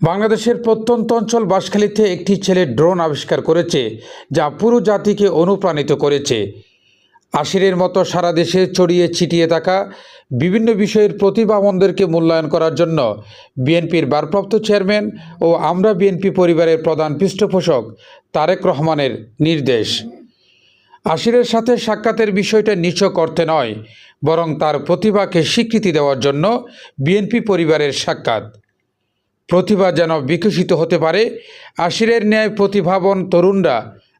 বাংলাদেশের প্রত্যন্ত অঞ্চল বাঁশখালীতে একটি ছেলে ড্রোন আবিষ্কার করেছে, যা পুরো জাতিকে অনুপ্রাণিত করেছে। আশিরের মতো সারা দেশে ছড়িয়ে ছিটিয়ে থাকা বিভিন্ন বিষয়ের প্রতিভাবনদেরকে মূল্যায়ন করার জন্য বিএনপির ভারপ্রাপ্ত চেয়ারম্যান ও আমরা বিএনপি পরিবারের প্রধান পৃষ্ঠপোষক তারেক রহমানের নির্দেশ। আশিরের সাথে সাক্ষাতের বিষয়টা নিছক অর্থে নয়, বরং তার প্রতিভাকে স্বীকৃতি দেওয়ার জন্য বিএনপি পরিবারের সাক্ষাৎ। প্রতিভা যেন বিকশিত হতে পারে, আশিরের ন্যায় প্রতিভাবন তরুণরা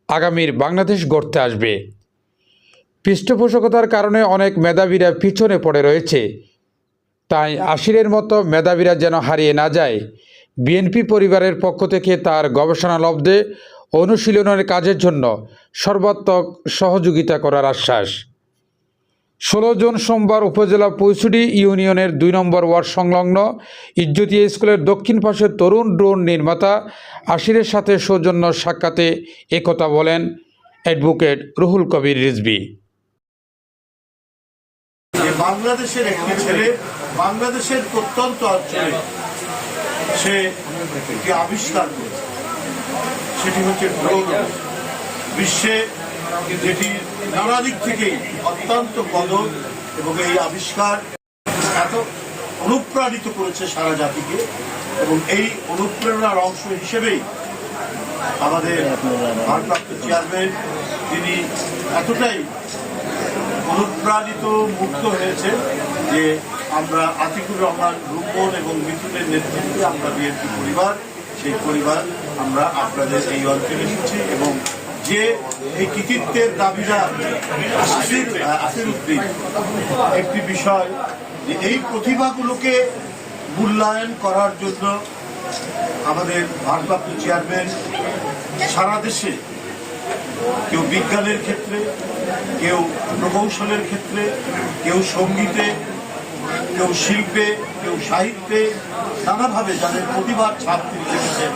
আগামীর বাংলাদেশ গড়তে আসবে। পৃষ্ঠপোষকতার কারণে অনেক মেধাবীরা পিছনে পড়ে রয়েছে। তাই আশিরের মতো মেধাবীরা যেন হারিয়ে না যায়, বিএনপি পরিবারের পক্ষ থেকে তার গবেষণা লব্ধে অনুশীলনের কাজের জন্য সর্বাত্মক সহযোগিতা করার আশ্বাস। ষোলো জন সোমবার উপজেলা পৈশুডি ইউনিয়নের দুই নম্বর ওয়ার্ড সংলগ্ন ইজ্জতিয়া স্কুলের দক্ষিণ পাশের তরুণ ড্রোন নির্মাতা আশিরের সাথে সৌজন্য সাক্ষাতে একথা বলেন অ্যাডভোকেট রুহুল কবির রিজবি বাংলাদেশের একটি ছেলে, বাংলাদেশের প্রত্যন্ত অঞ্চলে সে একটি আবিষ্কার করেছে। সেটি হচ্ছে বিশ্বে যেটি নানা দিক থেকেই অত্যন্ত কদর এবং এই আবিষ্কার এত অনুপ্রাণিত করেছে সারা জাতিকে এবং এই অনুপ্রেরণার অংশ হিসেবেই আমাদের ভারপ্রাপ্ত চেয়ারম্যান, তিনি এতটাই অনুপ্রাণিত মুক্ত হয়েছে যে আমরা আতিকুর রহমান রূপন এবং মিথুনের নেতৃত্বে আমরা বিএনপি পরিবার, সেই পরিবার আমরা আপনাদের এই অঞ্চলে এসেছি এবং যে এই কৃতিত্বের দাবিরা আসির আসির উদ্দিন একটি বিষয়, যে এই প্রতিভাগুলোকে মূল্যায়ন করার জন্য আমাদের ভারপ্রাপ্ত চেয়ারম্যান সারা দেশে, কেউ বিজ্ঞানের ক্ষেত্রে, কেউ প্রকৌশলের ক্ষেত্রে, কেউ সঙ্গীতে, কেউ শিল্পে, কেউ সাহিত্যে, নানাভাবে যাদের প্রতিভার ছাপ তিনি রেখেছেন,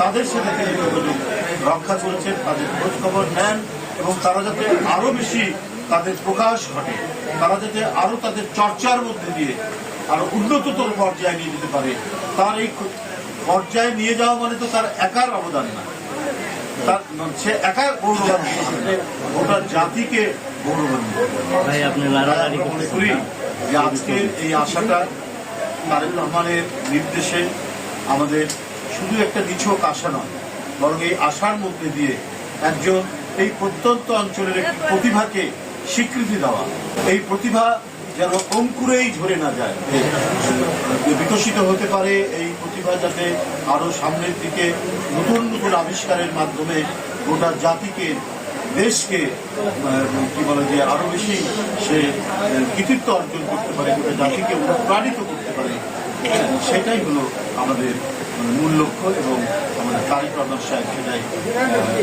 তাদের সাথে তিনি যোগাযোগ রক্ষা করেছেন তাদের খোঁজ খবর নেন এবং তারা যাতে আরও বেশি তাদের প্রকাশ ঘটে তারা যাতে আরও তাদের চর্চার মধ্যে দিয়ে আরও উন্নততর পর্যায়ে নিয়ে যেতে পারে তার এই পর্যায়ে নিয়ে যাওয়া মানে তো তার একার অবদান না। তার সে একা গৌরবান্বিত হবে গোটা জাতিকে মনে করি যে আজকে এই আশাটা তারেক রহমানের নির্দেশে আমাদের শুধু একটা নিছক আশা নয় বরং এই আশার মধ্যে দিয়ে একজন এই প্রত্যন্ত অঞ্চলের একটি প্রতিভাকে স্বীকৃতি দেওয়া। এই প্রতিভা যেন অঙ্কুরেই ঝরে না যায়। বিকশিত হতে পারে এই প্রতিভা যাতে আরও সামনের দিকে নতুন নতুন আবিষ্কারের মাধ্যমে গোটা জাতিকে, দেশকে কি বলে যে আরও বেশি সে কৃতিত্ব অর্জন করতে পারে, গোটা জাতিকে অনুপ্রাণিত করতে পারে। সেটাই হলো আমাদের মূল লক্ষ্য এবং আমাদের তারিক রহমান সাহেব সেটাই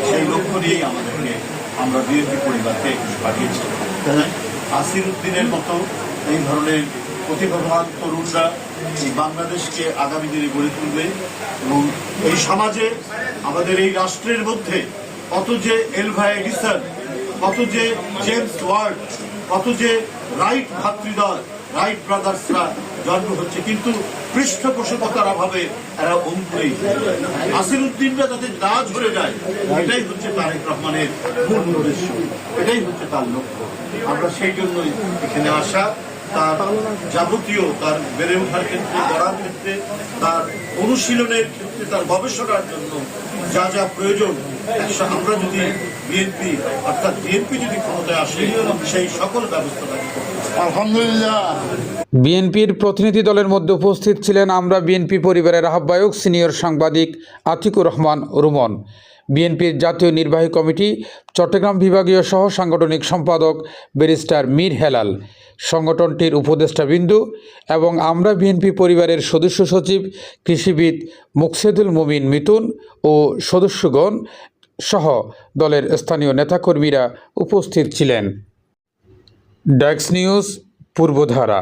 সেই লক্ষ্য নিয়েই আমাদেরকে আমরা বিএনপি পরিবারকে পাঠিয়েছি। আসির উদ্দিনের মতো এই ধরনের প্রতিভাবান তরুণরা এই বাংলাদেশকে আগামী দিনে গড়ে তুলবে এবং এই সমাজে আমাদের এই রাষ্ট্রের মধ্যে কত যে এলভা এডিসন, কত যে জেমস ওয়ার্ড, কত যে রাইট ভাতৃদল, রাইট ব্রাদার্সরা জন্ম হচ্ছে, কিন্তু পৃষ্ঠপোষকতার অভাবে এরা অঙ্কুরেই আসির উদ্দিনরা যাতে না ঝরে যায়, এটাই হচ্ছে তারেক রহমানের মূল উদ্দেশ্য। এটাই হচ্ছে তার লক্ষ্য। আমরা সেই জন্যই এখানে আসা, তার যাবতীয়, তার বেড়ে ওঠার ক্ষেত্রে, গড়ার ক্ষেত্রে, তার অনুশীলনের ক্ষেত্রে, তার গবেষণার জন্য যা যা প্রয়োজন আমরা যদি বিএনপি, অর্থাৎ বিএনপি যদি ক্ষমতায় আসে, সেই সকল ব্যবস্থা বিএনপির প্রতিনিধি দলের মধ্যে উপস্থিত ছিলেন আমরা বিএনপি পরিবারের আহ্বায়ক সিনিয়র সাংবাদিক আতিকুর রহমান রুমন, বিএনপির জাতীয় নির্বাহী কমিটি চট্টগ্রাম বিভাগীয় সহ সাংগঠনিক সম্পাদক ব্যারিস্টার মীর হেলাল, সংগঠনটির উপদেষ্টা বিন্দু এবং আমরা বিএনপি পরিবারের সদস্য সচিব কৃষিবিদ মুকসেদুল মুমিন মিতুন ও সদস্যগণ সহ দলের স্থানীয় নেতাকর্মীরা উপস্থিত ছিলেন। डेक्स न्यूज़ पूर्वधारा